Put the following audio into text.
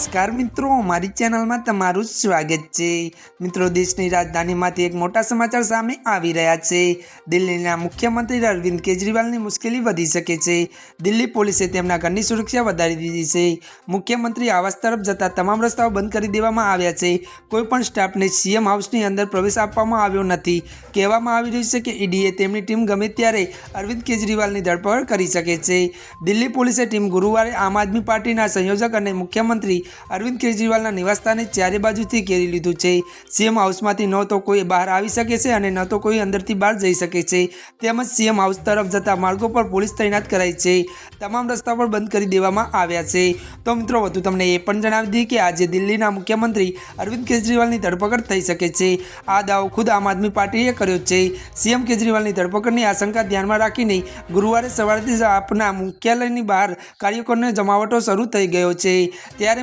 નમસ્કાર મિત્રો, મારી ચેનલમાં તમારું સ્વાગત છે. મિત્રો, દેશની રાજધાનીમાંથી એક મોટા સમાચાર સામે આવી રહ્યા છે. દિલ્હીના મુખ્યમંત્રી અરવિંદ કેજરીવાલની મુશ્કેલી વધી શકે છે. દિલ્હી પોલીસે તેમના ઘરની સુરક્ષા વધારી દીધી છે. મુખ્યમંત્રી આવાસ તરફ જતા તમામ રસ્તાઓ બંધ કરી દેવામાં આવ્યા છે. કોઈપણ સ્ટાફને સીએમ હાઉસની અંદર પ્રવેશ આપવામાં આવ્યો નથી. કહેવામાં આવી રહ્યું છે કે ઈડીએ તેમની ટીમ ગમે ત્યારે અરવિંદ કેજરીવાલની ધરપકડ કરી શકે છે. દિલ્હી પોલીસે ટીમ ગુરુવારે આમ આદમી પાર્ટીના સંયોજક અને મુખ્યમંત્રી અરવિંદ કેજરીવાલના નિવાસસ્થાને ચારે બાજુથી ઘેરી લીધું છે. સીએમ હાઉસમાંથી ન તો કોઈ બહાર આવી શકે છે અને ન તો કોઈ અંદરથી બહાર જઈ શકે છે. તેમજ સીએમ હાઉસ તરફ જતા માર્ગો પર પોલીસ તૈનાત કરાઈ છે. તમામ રસ્તા પર બંધ કરી દેવામાં આવ્યા છે. તો મિત્રો, વધુ તમને એ પણ જણાવી દઈએ કે આજે દિલ્હીના મુખ્યમંત્રી અરવિંદ કેજરીવાલની ધરપકડ થઈ શકે છે. આ દાવો ખુદ આમ આદમી પાર્ટીએ કર્યો છે. સીએમ કેજરીવાલની ધરપકડની આશંકા ધ્યાનમાં રાખીને ગુરુવારે સવારથી આપના મુખ્યાલયની બહાર કાર્યકરોને જમાવટો શરૂ થઈ ગયો છે. ત્યારે